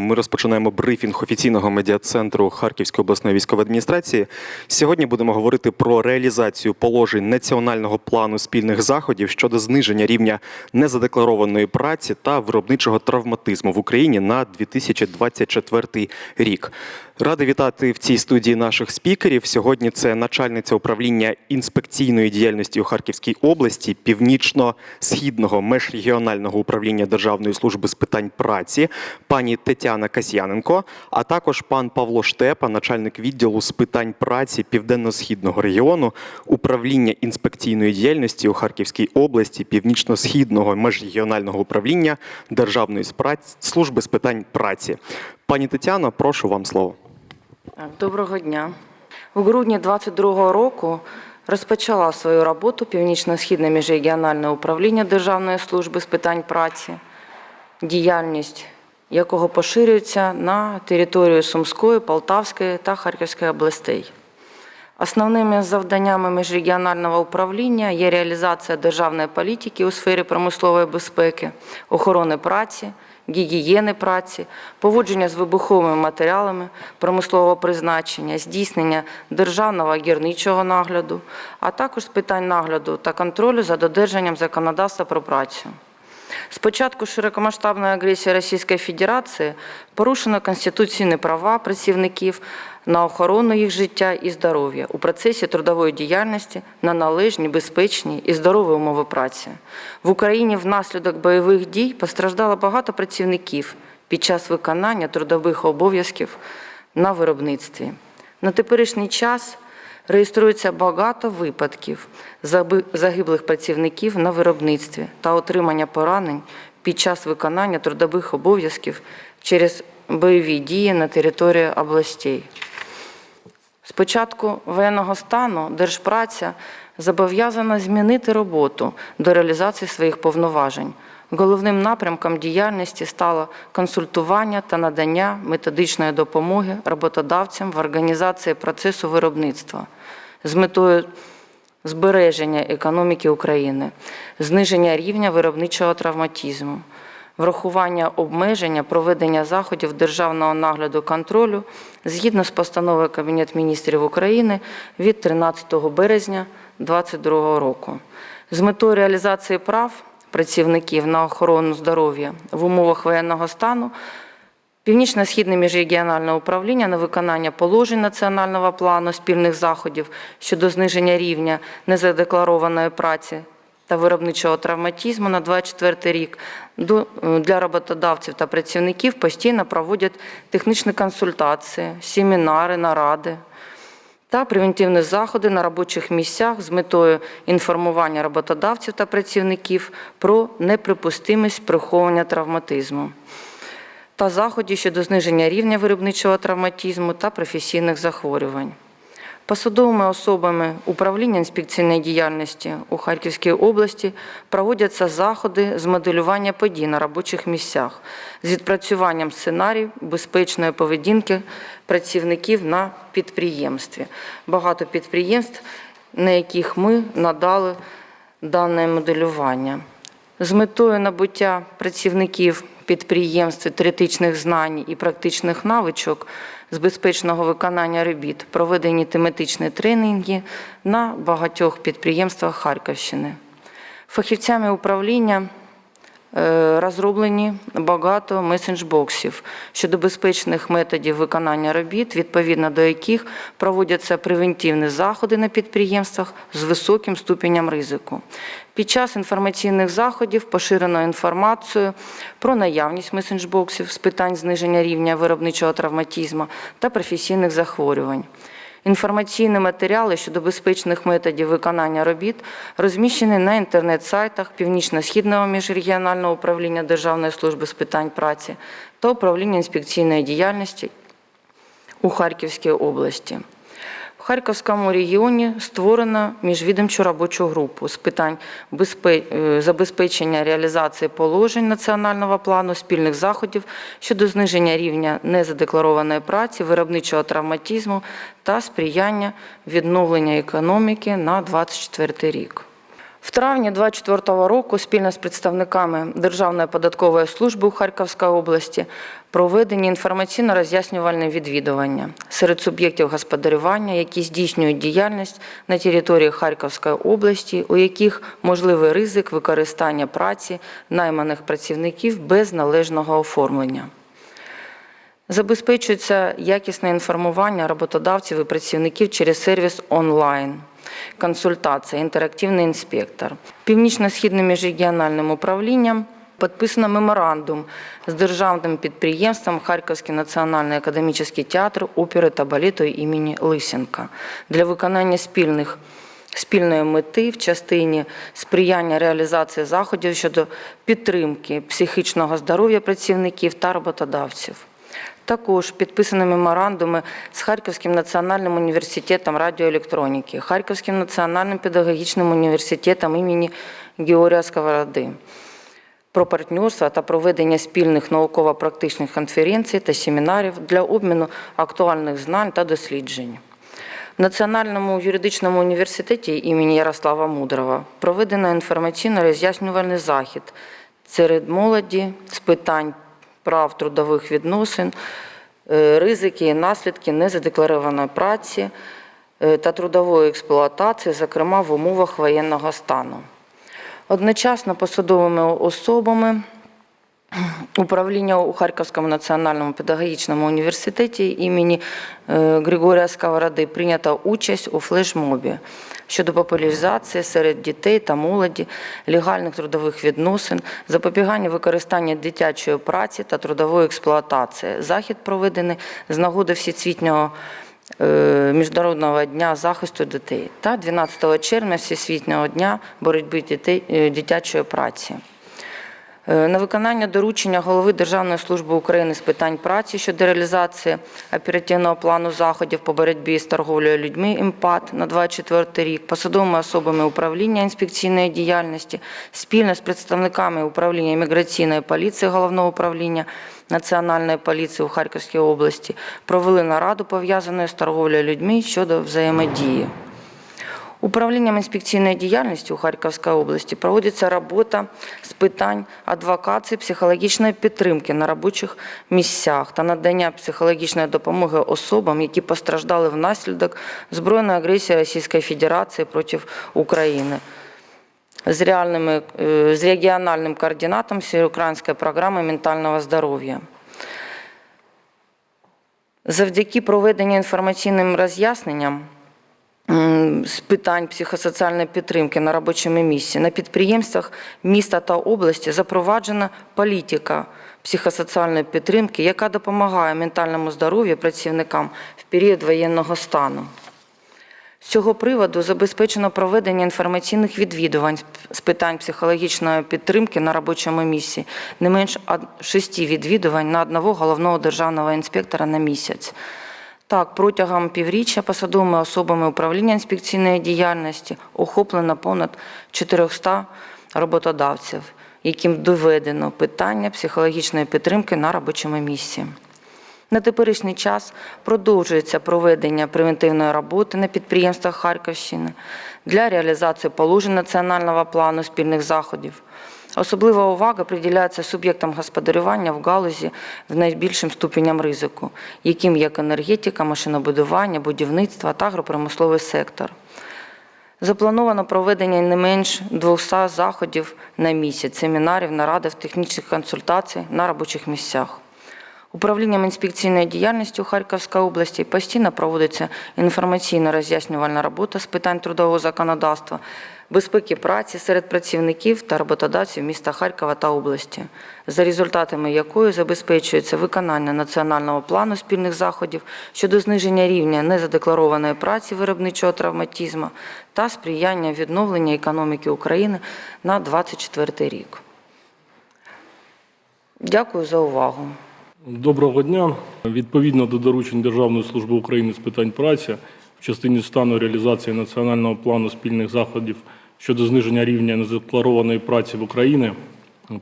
Ми розпочинаємо брифінг офіційного медіа-центру Харківської обласної військової адміністрації. Сьогодні будемо говорити про реалізацію положень національного плану спільних заходів щодо зниження рівня незадекларованої праці та виробничого травматизму в Україні на 2024 рік. Радий вітати в цій студії наших спікерів. Сьогодні це начальниця управління інспекційної діяльності у Харківській області, північно-східного межрегіонального управління Державної служби з питань праці, пані Тетяна Касьяненко, а також пан Павло Штепа, начальник відділу з питань праці Південно-східного регіону, управління інспекційної діяльності у Харківській області, північно-східного межрегіонального управління Державної служби з питань праці. Пані Тетяно, прошу вам слово. Доброго дня. У грудні 2022 року розпочала свою роботу Північно-Східне міжрегіональне управління Державної служби з питань праці, діяльність якого поширюється на територію Сумської, Полтавської та Харківської областей. Основними завданнями міжрегіонального управління є реалізація державної політики у сфері промислової безпеки, охорони праці, гігієни праці, поводження з вибуховими матеріалами промислового призначення, здійснення державного гірничого нагляду, а також з питань нагляду та контролю за додержанням законодавства про працю. З початку широкомасштабної агресії Російської Федерації порушено конституційні права працівників на охорону їх життя і здоров'я у процесі трудової діяльності на належні, безпечні і здорові умови праці. В Україні внаслідок бойових дій постраждало багато працівників під час виконання трудових обов'язків на виробництві. На теперішній час реєструється багато випадків загиблих працівників на виробництві та отримання поранень під час виконання трудових обов'язків через бойові дії на території областей. З початку воєнного стану Держпраця зобов'язана змінити роботу до реалізації своїх повноважень. Головним напрямком діяльності стало консультування та надання методичної допомоги роботодавцям в організації процесу виробництва з метою збереження економіки України, зниження рівня виробничого травматизму, врахування обмеження проведення заходів державного нагляду контролю згідно з постановою Кабінету міністрів України від 13 березня 2022 року. З метою реалізації прав працівників на охорону здоров'я в умовах воєнного стану Північно-східне міжрегіональне управління на виконання положень національного плану спільних заходів щодо зниження рівня незадекларованої праці та виробничого травматизму на 24 рік. До- для роботодавців та працівників постійно проводять технічні консультації, семінари, наради та превентивні заходи на робочих місцях з метою інформування роботодавців та працівників про неприпустимість приховування травматизму та заходів щодо зниження рівня виробничого травматизму та професійних захворювань. Посадовими особами управління інспекційної діяльності у Харківській області проводяться заходи з моделювання подій на робочих місцях з відпрацюванням сценаріїв безпечної поведінки працівників на підприємстві. Багато підприємств, на яких ми надали дане моделювання з метою набуття працівників підприємств теоретичних знань і практичних навичок з безпечного виконання робіт проведені тематичні тренінги на багатьох підприємствах Харківщини. Фахівцями управління розроблені багато месендж-боксів щодо безпечних методів виконання робіт, відповідно до яких проводяться превентивні заходи на підприємствах з високим ступенем ризику. Під час інформаційних заходів поширено інформацію про наявність месендж-боксів з питань зниження рівня виробничого травматизму та професійних захворювань. Інформаційні матеріали щодо безпечних методів виконання робіт розміщені на інтернет-сайтах Північно-Східного міжрегіонального управління Державної служби з питань праці та управління інспекційної діяльності у Харківській області. Харківському регіоні створено міжвідомчу робочу групу з питань е, забезпечення реалізації положень національного плану спільних заходів щодо зниження рівня незадекларованої праці, виробничого травматизму та сприяння відновлення економіки на 2024 рік. В травні 2024 року спільно з представниками Державної податкової служби у Харківській області проведені інформаційно-роз'яснювальне відвідування серед суб'єктів господарювання, які здійснюють діяльність на території Харківської області, у яких можливий ризик використання праці найманих працівників без належного оформлення. Забезпечується якісне інформування роботодавців і працівників через сервіс онлайн. Консультація, інтерактивний інспектор. Північно-східним міжрегіональним управлінням підписано меморандум з державним підприємством Харківський національний академічний театр опери та балету імені Лисенка для виконання спільних спільної мети в частині сприяння реалізації заходів щодо підтримки психічного здоров'я працівників та роботодавців. Також підписані меморандуми з Харківським національним університетом радіоелектроніки, Харківським національним педагогічним університетом імені Георгія Сковороди про партнерство та проведення спільних науково-практичних конференцій та семінарів для обміну актуальних знань та досліджень. В Національному юридичному університеті імені Ярослава Мудрого проведено інформаційно-роз'яснювальний захід серед молоді з питань прав трудових відносин, е, ризики і наслідки незадекларованої праці е, та трудової експлуатації, зокрема в умовах воєнного стану. Одночасно посадовими особами управління у Харківському національному педагогічному університеті імені е, Григорія Сковороди прийнята участь у флешмобі щодо популяризації серед дітей та молоді легальних трудових відносин, запобігання використання дитячої праці та трудової експлуатації. Захід проведений з нагоди всесвітнього е, Міжнародного дня захисту дітей та 12 червня Всесвітнього дня боротьби дітей, е, дитячої праці. Е, На виконання доручення голови Державної служби України з питань праці щодо реалізації оперативного плану заходів по боротьбі з торговлею людьми імпат на 24 рік, посадовими особами управління інспекційної діяльності, спільно з представниками управління міграційної поліції головного управління Національної поліції у Харківській області провели нараду пов'язану з торговлею людьми щодо взаємодії. Управлінням інспекційної діяльності у Харківській області проводиться робота з питань адвокації, психологічної підтримки на робочих місцях та надання психологічної допомоги особам, які постраждали внаслідок збройної агресії Російської Федерації проти України. З, реальними, е, з регіональним координатом всеукраїнської програми ментального здоров'я. Завдяки проведенню інформаційним роз'ясненням з питань психосоціальної підтримки на робочому місці на підприємствах міста та області запроваджена політика психосоціальної підтримки, яка допомагає ментальному здоров'ю працівникам в період воєнного стану. З цього приводу забезпечено проведення інформаційних відвідувань з питань психологічної підтримки на робочому місці, не менш шести відвідувань на одного головного державного інспектора на місяць. Так, протягом півріччя посадовими особами управління інспекційної діяльності охоплено понад 400 роботодавців, яким доведено питання психологічної підтримки на робочому місці. На теперішній час продовжується проведення превентивної роботи на підприємствах Харківщини для реалізації положень національного плану спільних заходів. Особлива увага приділяється суб'єктам господарювання в галузі з найбільшим ступенем ризику, яким як енергетика, машинобудування, будівництво та агропромисловий сектор. Заплановано проведення не менш 200 заходів на місяць, семінарів, нарадів, технічних консультацій на робочих місцях. Управлінням інспекційної діяльності у Харківській області постійно проводиться інформаційно роз'яснювальна робота з питань трудового законодавства, безпеки праці серед працівників та роботодавців міста Харкова та області, за результатами якої забезпечується виконання національного плану спільних заходів щодо зниження рівня незадекларованої праці виробничого травматизму та сприяння відновлення економіки України на 2024 рік. Дякую за увагу. Доброго дня. Відповідно до доручень Державної служби України з питань праці в частині стану реалізації національного плану спільних заходів щодо зниження рівня незадекларованої праці в Україні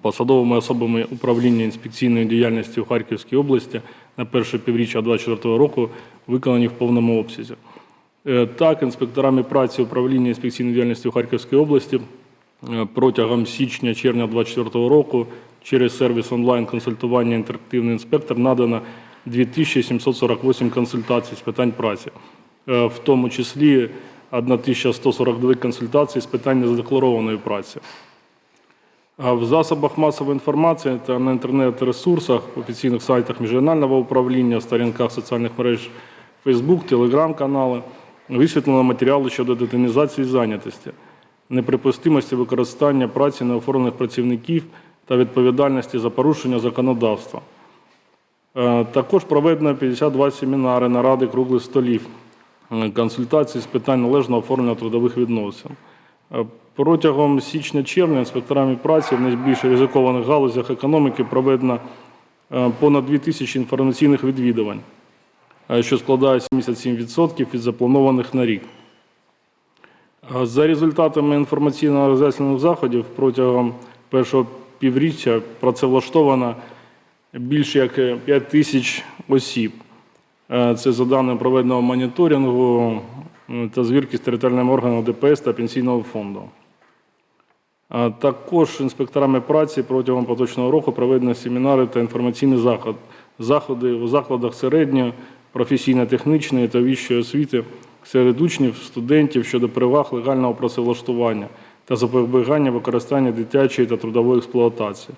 посадовими особами управління інспекційної діяльності у Харківській області на перше півріччя 2024 року виконані в повному обсязі. Е, Так, інспекторами праці управління інспекційної діяльності у Харківській області е, протягом січня-червня 2024 року через сервіс онлайн-консультування «Інтерактивний інспектор» надано 2748 консультацій з питань праці, Е, в тому числі 1142 консультації з питань незадекларованої праці. В засобах масової інформації та на інтернет-ресурсах, офіційних сайтах міжрегіонального управління, сторінках соціальних мереж Facebook, телеграм-канали висвітлено матеріали щодо детінізації зайнятості, неприпустимості використання праці неоформлених працівників та відповідальності за порушення законодавства. Е, Також проведено 52 семінари, наради круглих столів, е, консультації з питань належного оформлення трудових відносин. Е, Протягом січня-червня інспекторами праці в найбільш ризикованих галузях економіки проведено е, понад 2 тисячі інформаційних відвідувань, що складає 77% від запланованих на рік. За результатами інформаційно-роз'яснених заходів протягом першого півріччя працевлаштовано більше як 5 тисяч осіб. Е, Це за даними проведеного моніторингу та звірки з територіальним органом ДПС та Пенсійного фонду. Також інспекторами праці протягом поточного року проведено семінари та інформаційні заходи у закладах середньої, професійно-технічної та вищої освіти серед учнів, студентів щодо переваг легального працевлаштування та запобігання використання дитячої та трудової експлуатації.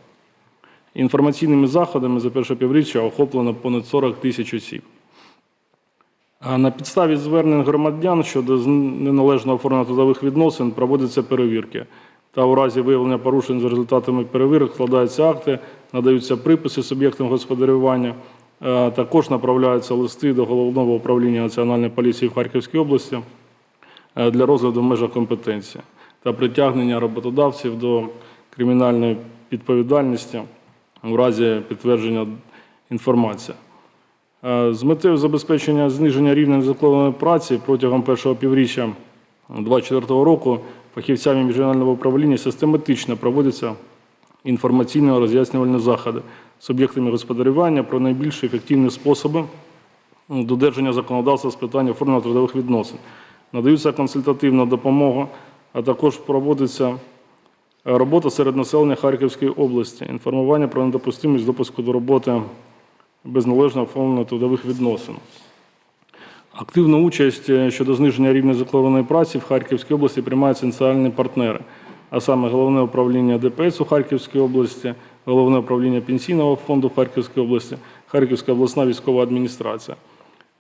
Інформаційними заходами за перше півріччя охоплено понад 40 тисяч осіб. На підставі звернень громадян щодо неналежного оформлення трудових відносин проводяться перевірки. Та у разі виявлення порушень за результатами перевірок складаються акти, надаються приписи суб'єктам господарювання. Е, Також направляються листи до Головного управління Національної поліції в Харківській області е, для розгляду в межах компетенції та притягнення роботодавців до кримінальної відповідальності у разі підтвердження інформації. Е, З метою забезпечення зниження рівня незапланованої праці протягом першого півріччя 2024 року фахівцями міжрегіонального управління систематично проводяться інформаційно-роз'яснювальні заходи з суб'єктами господарювання про найбільш ефективні способи додержання законодавства з питань оформлення трудових відносин. Надаються консультативна допомога, а також проводиться робота серед населення Харківської області, інформування про недопустимість допуску до роботи без належного оформлення трудових відносин. Активну участь е, щодо зниження рівня заклованої праці в Харківській області приймають соціальні партнери, а саме Головне управління ДПС у Харківській області, Головне управління Пенсійного фонду в Харківській області, Харківська обласна військова адміністрація.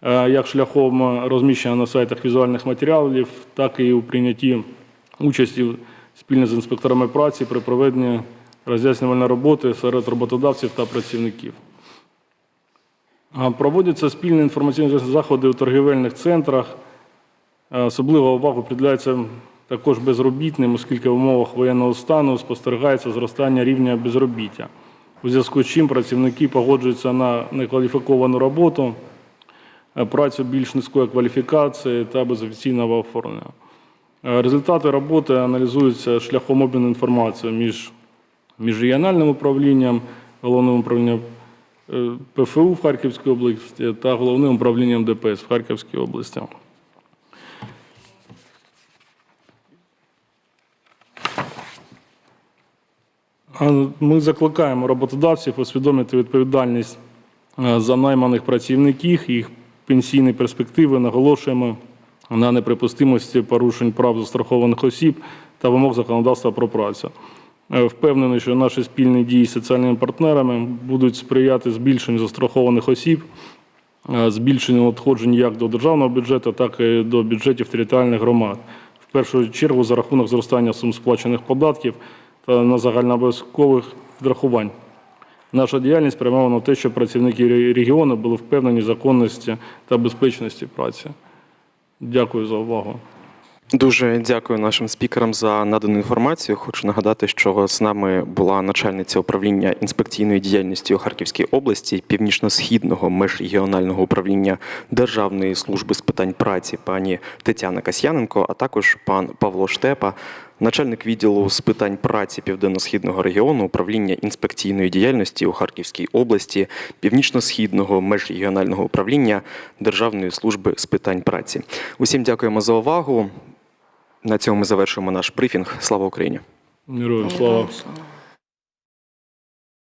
Е, Як шляхом розміщення на сайтах візуальних матеріалів, так і у прийнятті участі спільно з інспекторами праці при проведенні роз'яснювальної роботи серед роботодавців та працівників. Проводяться спільні інформаційні заходи у торгівельних центрах. Е, Особлива увага приділяється також безробітним, оскільки в умовах воєнного стану спостерігається зростання рівня безробіття. У зв'язку з чим працівники погоджуються на некваліфіковану роботу, е, працю більш низької кваліфікації та без офіційного оформлення. Е, Результати роботи аналізуються шляхом обміну інформацією між міжрегіональним управлінням, головним управлінням ПФУ в Харківській області та головним управлінням ДПС в Харківській області. Ми закликаємо роботодавців усвідомити відповідальність е, за найманих працівників, їх пенсійні перспективи, наголошуємо на неприпустимості порушень прав застрахованих осіб та вимог законодавства про працю. Е, Впевнений, що наші спільні дії з соціальними партнерами будуть сприяти збільшенню застрахованих осіб, е, збільшенню надходжень як до державного бюджету, так і до бюджетів територіальних громад. В першу чергу за рахунок зростання сум сплачених податків та на загальнообов'язкових відрахувань. Наша діяльність спрямована на те, щоб працівники регіону були впевнені в законності та безпечності праці. Дякую за увагу. Дуже дякую нашим спікерам за надану інформацію. Хочу нагадати, що з нами була начальниця управління інспекційної діяльності у Харківській області північно-східного межрегіонального управління Державної служби з питань праці пані Тетяна Касьяненко, а також пан Павло Штепа, начальник відділу з питань праці Південно-Східного регіону управління інспекційної діяльності у Харківській області Північно-східного межрегіонального управління Державної служби з питань праці. Усім дякуємо за увагу. На цьому ми завершуємо наш брифінг. Слава Україні! Героям слава.